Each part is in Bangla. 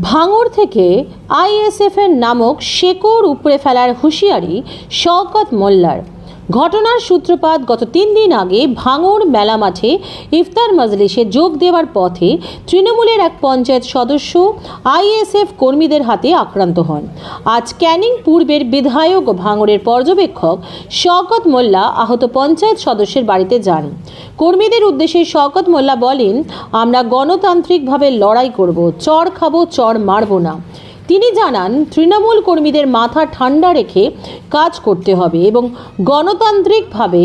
ভাঙড় থেকে আইএসএফের নামক শেকড় উপড়ে ফেলার হুঁশিয়ারি শওকত মোল্লার। ঘটনার সূত্রপাত গত তিন দিন আগে ভাঙড় মেলা মাঠে ইফতার মজলিসে যোগ দেওয়ার পথে তৃণমূলের এক পঞ্চায়েত সদস্য আইএসএফ কর্মীদের হাতে আক্রান্ত হন। আজ ক্যানিং পূর্বের বিধায়ক ও ভাঙড়ের পর্যবেক্ষক শওকত মোল্লা আহত পঞ্চায়েত সদস্যের বাড়িতে যান। কর্মীদের উদ্দেশ্যে শওকত মোল্লা বলেন, আমরা গণতান্ত্রিকভাবে লড়াই করব, চর খাব, চর মারব না। তিনি জানান, তৃণমূল কর্মীদের মাথা ঠান্ডা রেখে কাজ করতে হবে এবং গণতান্ত্রিকভাবে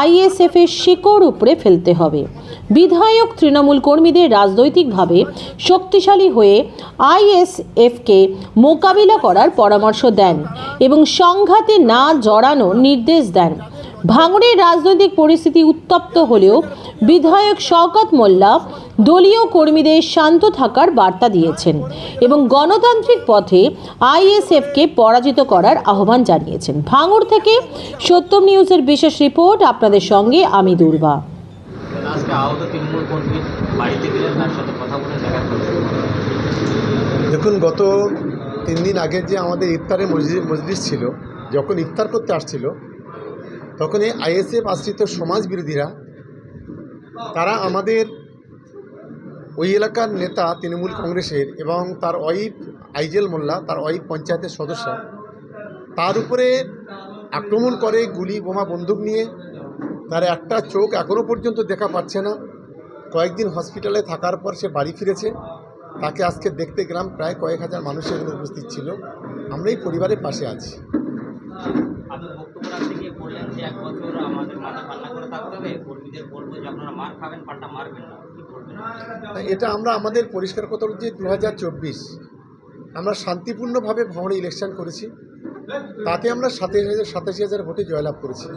আইএসএফের শিকড় উপরে ফেলতে হবে। বিধায়ক তৃণমূল কর্মীদের রাজনৈতিকভাবে শক্তিশালী হয়ে আইএসএফকে মোকাবিলা করার পরামর্শ দেন এবং সংঘাতে না জড়ানোর নির্দেশ দেন। ভাঙড়ের রাজনৈতিক পরিস্থিতি উত্তপ্ত হলেও বিধায়ক শওকত মোল্লা দলীয় কর্মীদের শান্ত থাকার বার্তা দিয়েছেন এবং গণতান্ত্রিক পথে আইএসএফকে পরাজিত করার আহ্বান জানিয়েছেন। ভাঙড় থেকে সত্যম নিউজের বিশেষ রিপোর্ট আপনাদের সঙ্গে আমি দুর্বা। দেখুন গত তিন দিন আগে যে আমাদের ইফতারের মজলিস মজলিস ছিল যখন ইফতার করতে আসছিল তখন এই আইএসএফ আশ্রিত সমাজ বিরোধীরা তারা আমাদের ওই এলাকার নেতা তৃণমূল কংগ্রেসের এবং তার ওয়াইফ আইজেল মোল্লা, তার ওয়াইফ পঞ্চায়েতের সদস্য, তার উপরে আক্রমণ করে গুলি, বোমা, বন্দুক নিয়ে। তার একটা চোখ এখনও পর্যন্ত দেখা পাচ্ছে না। কয়েকদিন হসপিটালে থাকার পর সে বাড়ি ফিরেছে। তাকে আজকে দেখতে গেলাম, প্রায় কয়েক হাজার মানুষ এখানে উপস্থিত ছিল। আমরা এই পরিবারের পাশে আছি। এটা আমরা আমাদের পরিষ্কার কথা হচ্ছে দু আমরা শান্তিপূর্ণভাবে ভ্রমণে ইলেকশন করেছি। তাতে আমরা সাতাশ হাজার, সাতাশি হাজার ভোটে জয়লাভ করেছি।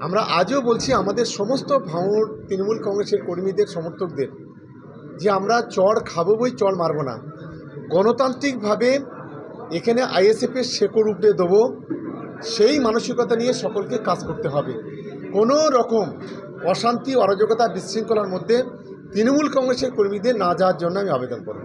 আমরা আজও বলছি আমাদের সমস্ত ভাঙড় তৃণমূল কংগ্রেসের কর্মীদের, সমর্থকদের, যে আমরা চড় খাব বই চড় মারবো না। গণতান্ত্রিকভাবে এখানে আইএসএফের শেকড় উপড়ে দেবো, সেই মানসিকতা নিয়ে সকলকে কাজ করতে হবে। কোনো রকম অশান্তি অরাজকতা বিশৃঙ্খলার মধ্যে তৃণমূল কংগ্রেসের কর্মীদের না যাওয়ার জন্য আমি আবেদন করব।